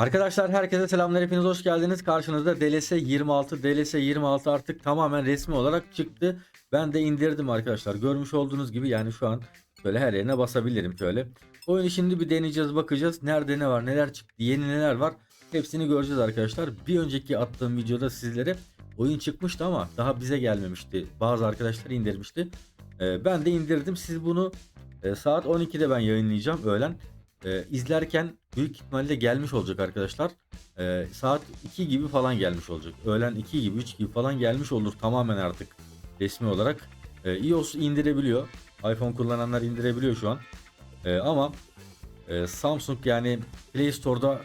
Arkadaşlar herkese selamlar hepiniz hoş geldiniz. Karşınızda DLS 26. DLS 26 artık tamamen resmi olarak çıktı. Ben de indirdim arkadaşlar. Görmüş olduğunuz gibi yani şu an böyle her yerine basabilirim şöyle. Oyunu şimdi bir deneyeceğiz bakacağız. Nerede ne var neler çıktı yeni neler var. Hepsini göreceğiz arkadaşlar. Bir önceki attığım videoda sizlere oyun çıkmıştı ama daha bize gelmemişti. Bazı arkadaşlar indirmişti. Ee, ben de indirdim. Siz bunu e, saat 12'de ben yayınlayacağım öğlen. Ee, izlerken büyük ihtimalle gelmiş olacak arkadaşlar. Ee, saat 2 gibi falan gelmiş olacak. Öğlen 2 gibi 3 gibi falan gelmiş olur tamamen artık resmi olarak. Ee, iOS indirebiliyor. iPhone kullananlar indirebiliyor şu an. Ee, ama e, Samsung yani Play Store'da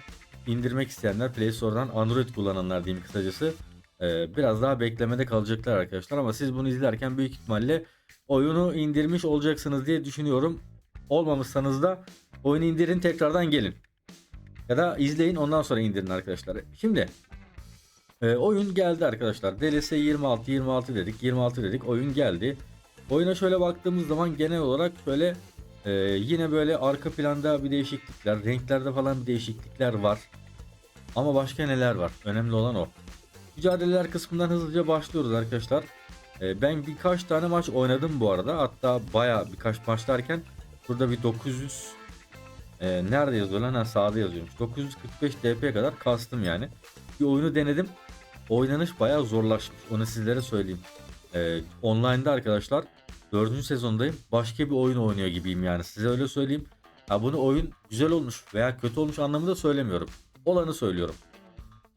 indirmek isteyenler Play Store'dan Android kullananlar diyeyim kısacası e, biraz daha beklemede kalacaklar arkadaşlar ama siz bunu izlerken büyük ihtimalle oyunu indirmiş olacaksınız diye düşünüyorum. Olmamışsanız da oyunu indirin tekrardan gelin. Ya da izleyin ondan sonra indirin arkadaşlar. Şimdi e, oyun geldi arkadaşlar. DLS 26 26 dedik. 26 dedik. Oyun geldi. Oyuna şöyle baktığımız zaman genel olarak şöyle e, yine böyle arka planda bir değişiklikler, renklerde falan bir değişiklikler var. Ama başka neler var? Önemli olan o. Mücadeleler kısmından hızlıca başlıyoruz arkadaşlar. E, ben birkaç tane maç oynadım bu arada. Hatta baya birkaç maç derken burada bir 900 e, nerede yazıyor lan? Ha, sağda yazıyormuş. 945 DP kadar kastım yani. Bir oyunu denedim. Oynanış bayağı zorlaşmış. Onu sizlere söyleyeyim. E, online'da arkadaşlar 4. sezondayım. Başka bir oyun oynuyor gibiyim yani. Size öyle söyleyeyim. Ha bunu oyun güzel olmuş veya kötü olmuş anlamında söylemiyorum. Olanı söylüyorum.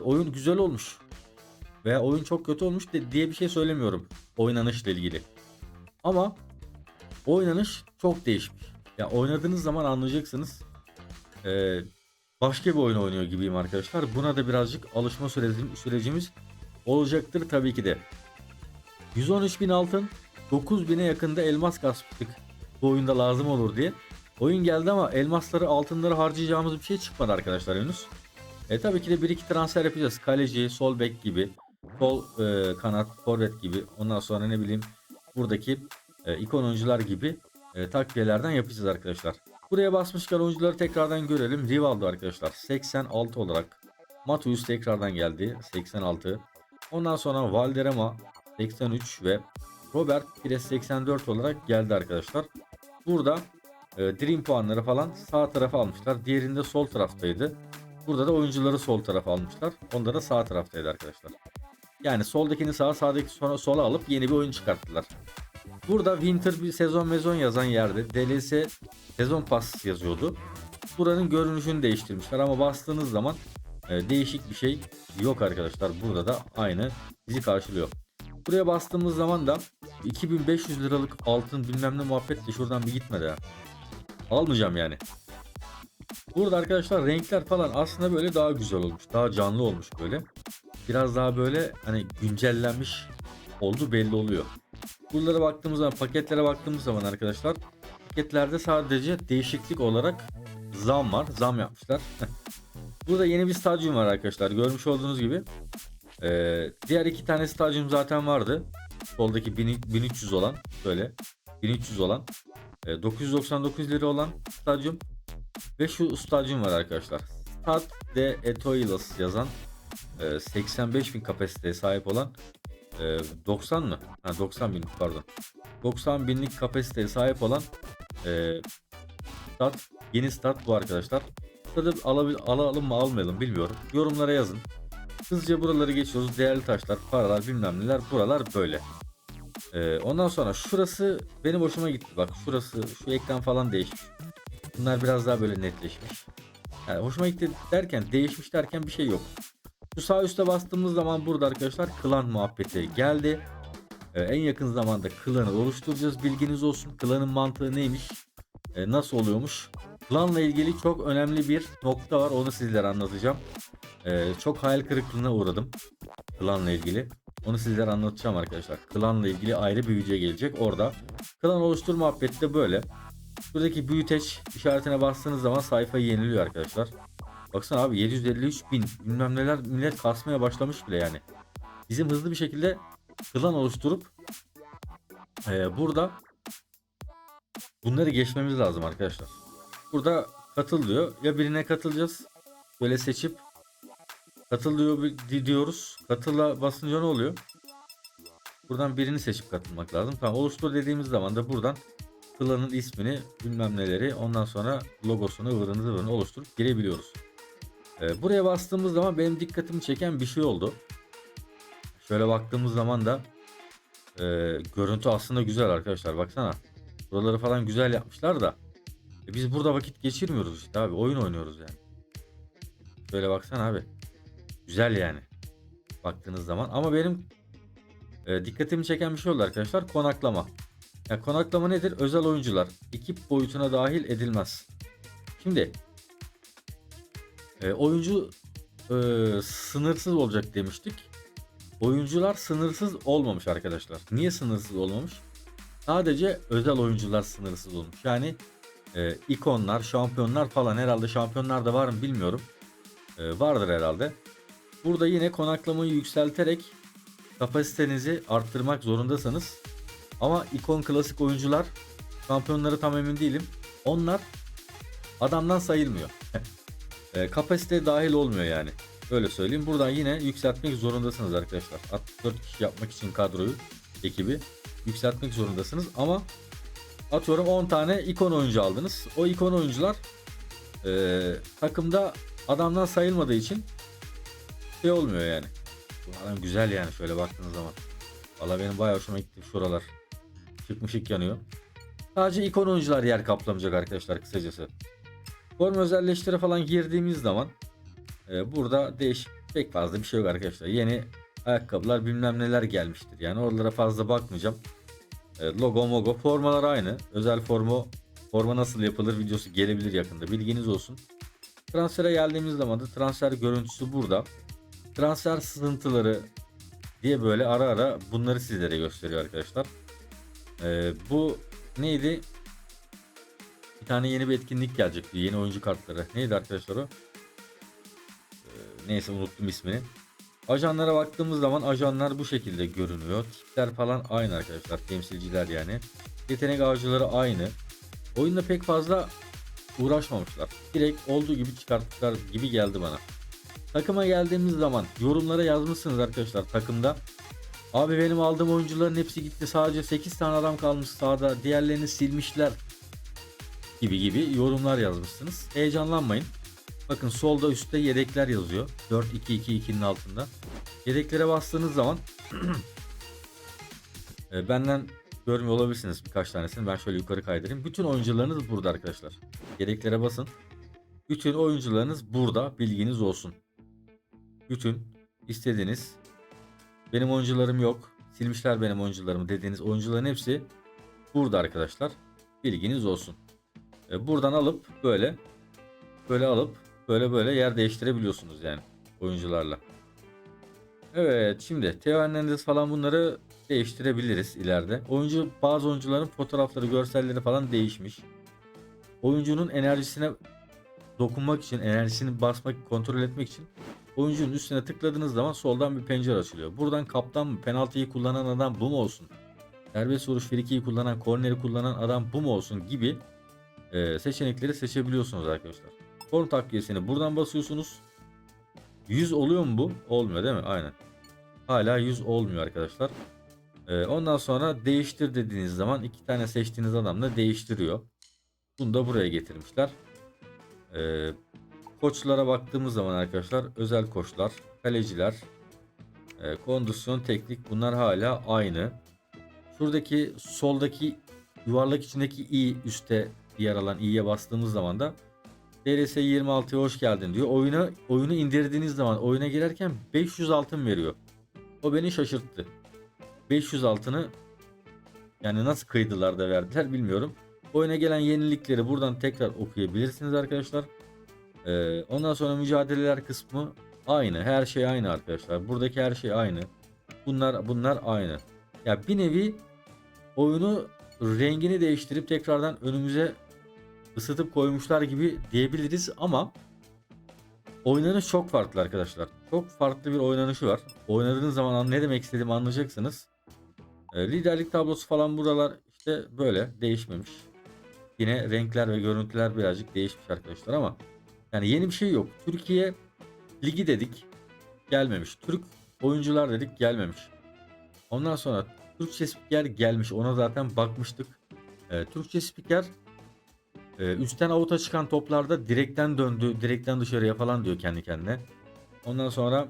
Oyun güzel olmuş veya oyun çok kötü olmuş de, diye bir şey söylemiyorum oynanışla ilgili. Ama oynanış çok değişmiş. Ya oynadığınız zaman anlayacaksınız. Ee, başka bir oyun oynuyor gibiyim arkadaşlar. Buna da birazcık alışma sürecim, sürecimiz olacaktır tabii ki de. 113 bin altın 9000'e yakında elmas kasmıştık. Bu oyunda lazım olur diye. Oyun geldi ama elmasları altınları harcayacağımız bir şey çıkmadı arkadaşlar henüz. E tabii ki de bir iki transfer yapacağız. Kaleci, sol bek gibi, sol e, kanat, forvet gibi. Ondan sonra ne bileyim buradaki e, ikon oyuncular gibi e, takviyelerden yapacağız arkadaşlar. Buraya basmışken oyuncuları tekrardan görelim. Rivaldo arkadaşlar 86 olarak. Matius tekrardan geldi 86. Ondan sonra Valderrama 83 ve Robert Pires 84 olarak geldi arkadaşlar. Burada e, Dream puanları falan sağ tarafa almışlar. Diğerinde sol taraftaydı. Burada da oyuncuları sol tarafa almışlar. Onda da sağ taraftaydı arkadaşlar. Yani soldakini sağa sağdaki sonra sola alıp yeni bir oyun çıkarttılar. Burada Winter bir sezon mezon yazan yerde DLS sezon pas yazıyordu. Buranın görünüşünü değiştirmişler ama bastığınız zaman e, değişik bir şey yok arkadaşlar. Burada da aynı bizi karşılıyor. Buraya bastığımız zaman da 2500 liralık altın bilmem ne muhabbet de şuradan bir gitmedi ha. Almayacağım yani. Burada arkadaşlar renkler falan aslında böyle daha güzel olmuş. Daha canlı olmuş böyle. Biraz daha böyle hani güncellenmiş oldu belli oluyor. Buralara baktığımız zaman paketlere baktığımız zaman arkadaşlar paketlerde sadece değişiklik olarak zam var. Zam yapmışlar. Burada yeni bir stadyum var arkadaşlar. Görmüş olduğunuz gibi. Ee, diğer iki tane stadyum zaten vardı. Soldaki 1300 olan böyle 1300 olan e, 999 lira olan stadyum ve şu stadyum var arkadaşlar. Stad de Etoiles yazan e, 85 bin kapasiteye sahip olan e, 90 mı? Ha 90 bin pardon. 90 binlik kapasiteye sahip olan e, stat, yeni stat bu arkadaşlar. Stadı alalım mı almayalım bilmiyorum. Yorumlara yazın. Hızlıca buraları geçiyoruz. Değerli taşlar, paralar bilmem neler. Buralar böyle. Ee, ondan sonra şurası benim hoşuma gitti. Bak şurası şu ekran falan değişmiş. Bunlar biraz daha böyle netleşmiş. Yani hoşuma gitti derken değişmiş derken bir şey yok. Şu sağ üstte bastığımız zaman burada arkadaşlar klan muhabbeti geldi. Ee, en yakın zamanda klanı oluşturacağız. Bilginiz olsun. Klanın mantığı neymiş? Ee, nasıl oluyormuş? Klanla ilgili çok önemli bir nokta var. Onu sizlere anlatacağım. Ee, çok hayal kırıklığına uğradım. Klanla ilgili. Onu sizlere anlatacağım arkadaşlar. Klanla ilgili ayrı bir video gelecek. Orada klan oluştur muhabbeti de böyle. Buradaki büyüteç işaretine bastığınız zaman sayfa yeniliyor arkadaşlar. Baksana abi 753 bin bilmem neler millet kasmaya başlamış bile yani. Bizim hızlı bir şekilde klan oluşturup e, burada bunları geçmemiz lazım arkadaşlar. Burada katıl diyor. Ya birine katılacağız. Böyle seçip Katıl diyor, di- diyoruz. Katıla basınca ne oluyor? Buradan birini seçip katılmak lazım. Tamam oluştur dediğimiz zaman da buradan klanın ismini bilmem neleri ondan sonra logosunu ıvırını zıvırını oluşturup girebiliyoruz. Ee, buraya bastığımız zaman benim dikkatimi çeken bir şey oldu. Şöyle baktığımız zaman da e, görüntü aslında güzel arkadaşlar baksana. Buraları falan güzel yapmışlar da. E, biz burada vakit geçirmiyoruz işte abi oyun oynuyoruz yani. Şöyle baksana abi. Güzel yani. Baktığınız zaman ama benim e, dikkatimi çeken bir şey oldu arkadaşlar konaklama. Ya konaklama nedir? Özel oyuncular ekip boyutuna dahil edilmez. Şimdi e, oyuncu e, sınırsız olacak demiştik. Oyuncular sınırsız olmamış arkadaşlar. Niye sınırsız olmamış? Sadece özel oyuncular sınırsız olmuş. Yani e, ikonlar, şampiyonlar falan herhalde şampiyonlar da var mı bilmiyorum. E, vardır herhalde. Burada yine konaklamayı yükselterek kapasitenizi arttırmak zorundasınız. Ama ikon klasik oyuncular şampiyonları tam emin değilim. Onlar adamdan sayılmıyor. e, kapasite dahil olmuyor yani. Öyle söyleyeyim. Buradan yine yükseltmek zorundasınız arkadaşlar. 64 kişi yapmak için kadroyu, ekibi yükseltmek zorundasınız. Ama atıyorum 10 tane ikon oyuncu aldınız. O ikon oyuncular e, takımda adamdan sayılmadığı için şey olmuyor yani. Bu adam güzel yani şöyle baktığınız zaman. Valla benim bayağı hoşuma gitti şuralar. Çıkmışık yanıyor. Sadece ikon oyuncular yer kaplamayacak arkadaşlar kısacası. Form özelleştire falan girdiğimiz zaman e, burada değişik pek fazla bir şey yok arkadaşlar. Yeni ayakkabılar bilmem neler gelmiştir. Yani oralara fazla bakmayacağım. E, logo mogo formalar aynı. Özel formu forma nasıl yapılır videosu gelebilir yakında. Bilginiz olsun. Transfere geldiğimiz zaman da transfer görüntüsü burada. Transfer sızıntıları diye böyle ara ara bunları sizlere gösteriyor arkadaşlar. E, bu neydi? Tane yeni bir etkinlik gelecekti. Yeni oyuncu kartları. Neydi arkadaşlar o? Ee, neyse unuttum ismini. Ajanlara baktığımız zaman ajanlar bu şekilde görünüyor. Tipler falan aynı arkadaşlar. Temsilciler yani. Yetenek avcıları aynı. Oyunda pek fazla uğraşmamışlar. Direkt olduğu gibi çıkarttılar gibi geldi bana. Takıma geldiğimiz zaman yorumlara yazmışsınız arkadaşlar takımda. Abi benim aldığım oyuncuların hepsi gitti. Sadece 8 tane adam kalmış sahada. Diğerlerini silmişler gibi gibi yorumlar yazmışsınız. Heyecanlanmayın. Bakın solda üstte yedekler yazıyor. 4-2-2-2'nin altında. Yedeklere bastığınız zaman e, benden görmüyor olabilirsiniz birkaç tanesini. Ben şöyle yukarı kaydırayım. Bütün oyuncularınız burada arkadaşlar. Yedeklere basın. Bütün oyuncularınız burada. Bilginiz olsun. Bütün istediğiniz benim oyuncularım yok. Silmişler benim oyuncularımı dediğiniz oyuncuların hepsi burada arkadaşlar. Bilginiz olsun. E, buradan alıp böyle böyle alıp böyle böyle yer değiştirebiliyorsunuz yani oyuncularla. Evet şimdi Theo falan bunları değiştirebiliriz ileride. Oyuncu bazı oyuncuların fotoğrafları, görselleri falan değişmiş. Oyuncunun enerjisine dokunmak için, enerjisini basmak, kontrol etmek için oyuncunun üstüne tıkladığınız zaman soldan bir pencere açılıyor. Buradan kaptan mı, penaltıyı kullanan adam bu mu olsun? Serbest vuruş frikiyi kullanan, korneri kullanan adam bu mu olsun gibi e, seçenekleri seçebiliyorsunuz arkadaşlar. Form takviyesini buradan basıyorsunuz. 100 oluyor mu bu? Olmuyor değil mi? Aynen. Hala 100 olmuyor arkadaşlar. E, ondan sonra değiştir dediğiniz zaman iki tane seçtiğiniz adamla değiştiriyor. Bunu da buraya getirmişler. E, koçlara baktığımız zaman arkadaşlar özel koçlar, kaleciler, e, kondisyon, teknik bunlar hala aynı. Şuradaki soldaki yuvarlak içindeki i üstte yer alan i'ye bastığımız zaman da DLS 26'ya hoş geldin diyor. Oyuna oyunu indirdiğiniz zaman oyuna girerken 500 altın veriyor. O beni şaşırttı. 500 altını yani nasıl kıydılar da verdiler bilmiyorum. Oyuna gelen yenilikleri buradan tekrar okuyabilirsiniz arkadaşlar. Ee, ondan sonra mücadeleler kısmı aynı. Her şey aynı arkadaşlar. Buradaki her şey aynı. Bunlar bunlar aynı. Ya bir nevi oyunu rengini değiştirip tekrardan önümüze ısıtıp koymuşlar gibi diyebiliriz ama oynanış çok farklı arkadaşlar. Çok farklı bir oynanışı var. Oynadığınız zaman ne demek istediğimi anlayacaksınız. E, liderlik tablosu falan buralar işte böyle değişmemiş. Yine renkler ve görüntüler birazcık değişmiş arkadaşlar ama yani yeni bir şey yok. Türkiye ligi dedik. gelmemiş. Türk oyuncular dedik gelmemiş. Ondan sonra Türkçe spiker gelmiş. Ona zaten bakmıştık. Ee, Türkçe spiker e, üstten avuta çıkan toplarda direkten döndü, direkten dışarıya falan diyor kendi kendine. Ondan sonra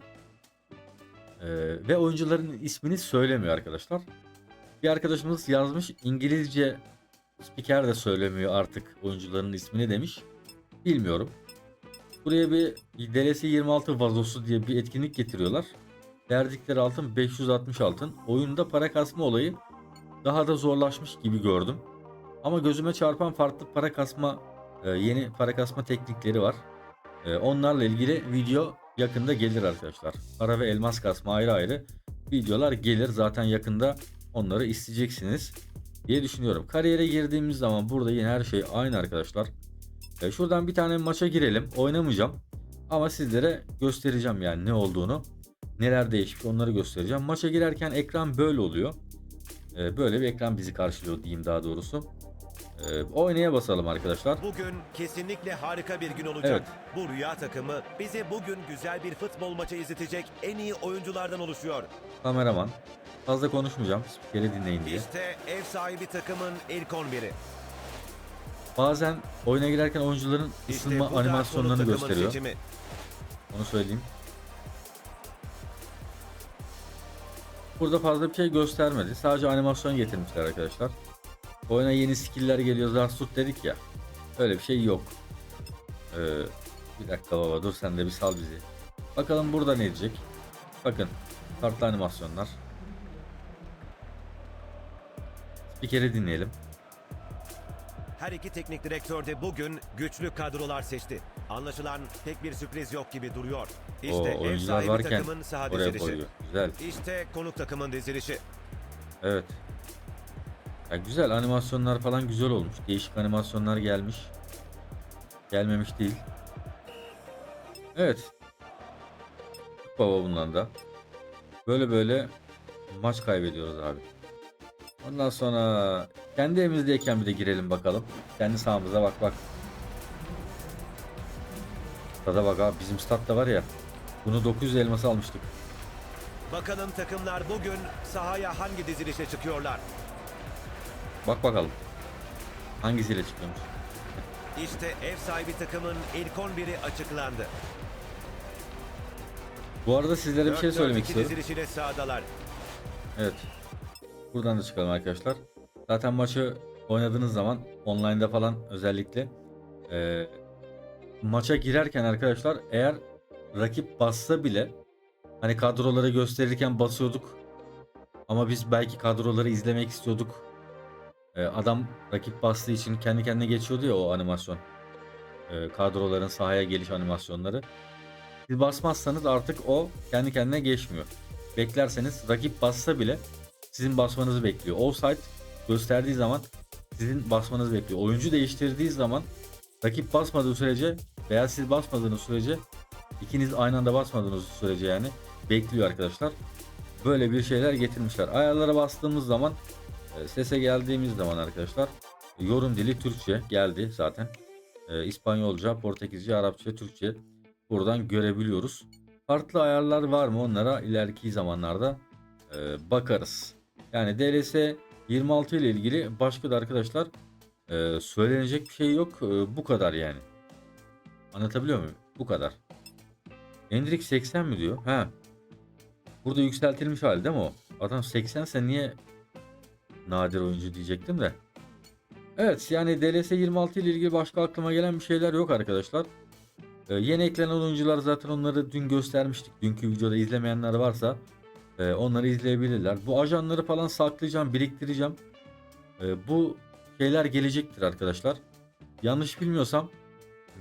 e, ve oyuncuların ismini söylemiyor arkadaşlar. Bir arkadaşımız yazmış İngilizce spiker de söylemiyor artık oyuncuların ismini demiş. Bilmiyorum. Buraya bir DLC 26 vazosu diye bir etkinlik getiriyorlar. Verdikleri altın 560 altın. Oyunda para kasma olayı daha da zorlaşmış gibi gördüm. Ama gözüme çarpan farklı para kasma e, yeni para kasma teknikleri var. E, Onlarla ilgili video yakında gelir arkadaşlar. Para ve elmas kasma ayrı ayrı videolar gelir. Zaten yakında onları isteyeceksiniz diye düşünüyorum. Kariyere girdiğimiz zaman burada yine her şey aynı arkadaşlar. E, şuradan bir tane maça girelim. Oynamayacağım. Ama sizlere göstereceğim yani ne olduğunu. Neler değişmiş onları göstereceğim. Maça girerken ekran böyle oluyor. Böyle bir ekran bizi karşılıyor diyeyim daha doğrusu. E, oynaya basalım arkadaşlar. Bugün kesinlikle harika bir gün olacak. Evet. Bu rüya takımı bize bugün güzel bir futbol maçı izletecek en iyi oyunculardan oluşuyor. Kameraman. Fazla konuşmayacağım. Spikeri dinleyin diye. İşte ev sahibi takımın ilk 11'i. Bazen oyuna girerken oyuncuların İşte ısınma animasyonlarını gösteriyor. seçimi. Onu söyleyeyim. Burada fazla bir şey göstermedi. Sadece animasyon getirmişler arkadaşlar. Oyuna yeni skill'ler geliyor. Zarsut dedik ya. Öyle bir şey yok. Ee, bir dakika baba dur sen de bir sal bizi. Bakalım burada ne diyecek. Bakın. Farklı animasyonlar. Spikeri dinleyelim. Her iki teknik direktör de bugün güçlü kadrolar seçti. Anlaşılan pek bir sürpriz yok gibi duruyor. İşte ev oyuncular sahibi varken takımın saha dizilişi. koyuyor. Güzel. İşte konuk takımın dizilişi. Evet. Ya güzel animasyonlar falan güzel olmuş. Değişik animasyonlar gelmiş. Gelmemiş değil. Evet. Baba bundan da. Böyle böyle maç kaybediyoruz abi. Ondan sonra kendi evimizdeyken bir de girelim bakalım. Kendi sahamıza bak bak. Stada bak abi bizim statta var ya. Bunu 900 elması almıştık. Bakalım takımlar bugün sahaya hangi dizilişe çıkıyorlar? Bak bakalım. Hangisiyle çıkıyormuş. İşte ev sahibi takımın ilk 11'i açıklandı. Bu arada sizlere bir şey 4-4-2 söylemek istiyorum. dizilişiyle sahadalar. Evet. Buradan da çıkalım arkadaşlar. Zaten maçı oynadığınız zaman online'da falan özellikle eee, maça girerken arkadaşlar eğer rakip bassa bile hani kadroları gösterirken basıyorduk ama biz belki kadroları izlemek istiyorduk. Eee, adam rakip bastığı için kendi kendine geçiyordu ya o animasyon. Eee, kadroların sahaya geliş animasyonları. Siz basmazsanız artık o kendi kendine geçmiyor. Beklerseniz rakip bassa bile sizin basmanızı bekliyor. Offside gösterdiği zaman sizin basmanızı bekliyor. Oyuncu değiştirdiği zaman rakip basmadığı sürece veya siz basmadığınız sürece ikiniz aynı anda basmadığınız sürece yani bekliyor arkadaşlar. Böyle bir şeyler getirmişler. Ayarlara bastığımız zaman sese geldiğimiz zaman arkadaşlar yorum dili Türkçe geldi zaten. E, İspanyolca, Portekizce, Arapça, Türkçe buradan görebiliyoruz. Farklı ayarlar var mı onlara ileriki zamanlarda e, bakarız. Yani DLS 26 ile ilgili başka da arkadaşlar e, söylenecek bir şey yok. E, bu kadar yani. Anlatabiliyor muyum? Bu kadar. Hendrix 80 mi diyor? Ha. Burada yükseltilmiş hali değil mi o? Adam 80 ise niye nadir oyuncu diyecektim de. Evet yani DLS 26 ile ilgili başka aklıma gelen bir şeyler yok arkadaşlar. Ee, yeni eklenen oyuncular zaten onları dün göstermiştik. Dünkü videoda izlemeyenler varsa e, onları izleyebilirler. Bu ajanları falan saklayacağım, biriktireceğim. E, bu şeyler gelecektir arkadaşlar. Yanlış bilmiyorsam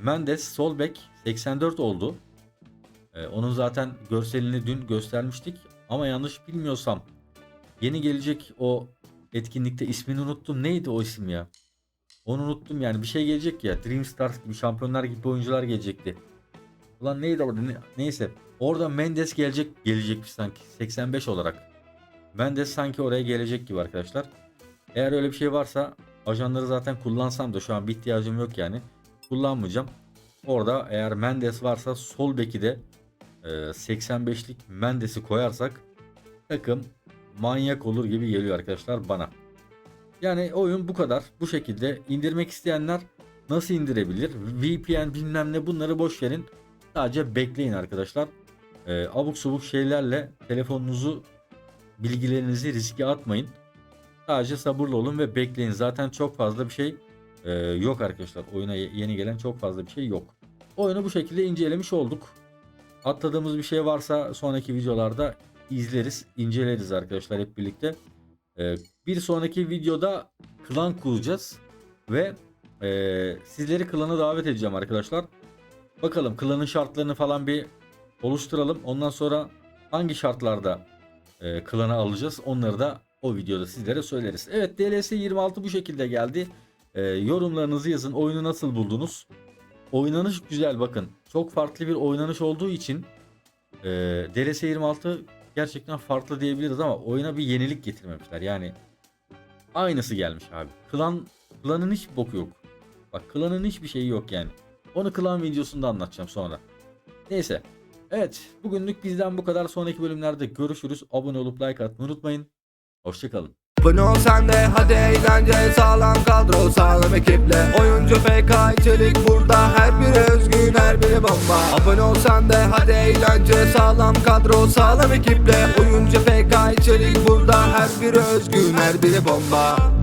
Mendes sol bek 84 oldu. E, onun zaten görselini dün göstermiştik. Ama yanlış bilmiyorsam yeni gelecek o etkinlikte ismini unuttum. Neydi o isim ya? Onu unuttum yani bir şey gelecek ya. Dream Stars gibi şampiyonlar gibi oyuncular gelecekti. Ulan neydi orada Ne- neyse. Orada Mendes gelecek gelecekmiş sanki 85 olarak. Mendes sanki oraya gelecek gibi arkadaşlar. Eğer öyle bir şey varsa ajanları zaten kullansam da şu an bir ihtiyacım yok yani. Kullanmayacağım. Orada eğer Mendes varsa sol beki de e, 85'lik Mendes'i koyarsak takım manyak olur gibi geliyor arkadaşlar bana. Yani oyun bu kadar. Bu şekilde indirmek isteyenler nasıl indirebilir? VPN bilmem ne bunları boş verin. Sadece bekleyin arkadaşlar. Ee, abuk subuk şeylerle telefonunuzu bilgilerinizi riske atmayın. Sadece sabırlı olun ve bekleyin. Zaten çok fazla bir şey e, yok arkadaşlar. Oyuna ye- yeni gelen çok fazla bir şey yok. Oyunu bu şekilde incelemiş olduk. Atladığımız bir şey varsa sonraki videolarda izleriz, inceleriz arkadaşlar hep birlikte. Ee, bir sonraki videoda klan kuracağız ve e, sizleri klana davet edeceğim arkadaşlar. Bakalım klanın şartlarını falan bir oluşturalım. Ondan sonra hangi şartlarda e, klana alacağız onları da o videoda sizlere söyleriz. Evet DLS 26 bu şekilde geldi. E, yorumlarınızı yazın. Oyunu nasıl buldunuz? Oynanış güzel bakın. Çok farklı bir oynanış olduğu için e, DLS 26 gerçekten farklı diyebiliriz ama oyuna bir yenilik getirmemişler. Yani aynısı gelmiş abi. Klan klanın hiç boku yok. Bak klanın hiçbir şeyi yok yani. Onu klan videosunda anlatacağım sonra. Neyse. Evet bugünlük bizden bu kadar. Sonraki bölümlerde görüşürüz. Abone olup like atmayı unutmayın. Hoşçakalın. Abone ol sen hadi eğlence sağlam kadro sağlam ekiple. Oyuncu FK içerik burada her biri özgün her biri bomba. Abone ol sen hadi eğlence sağlam kadro sağlam ekiple. Oyuncu FK içerik burada her biri özgün her biri bomba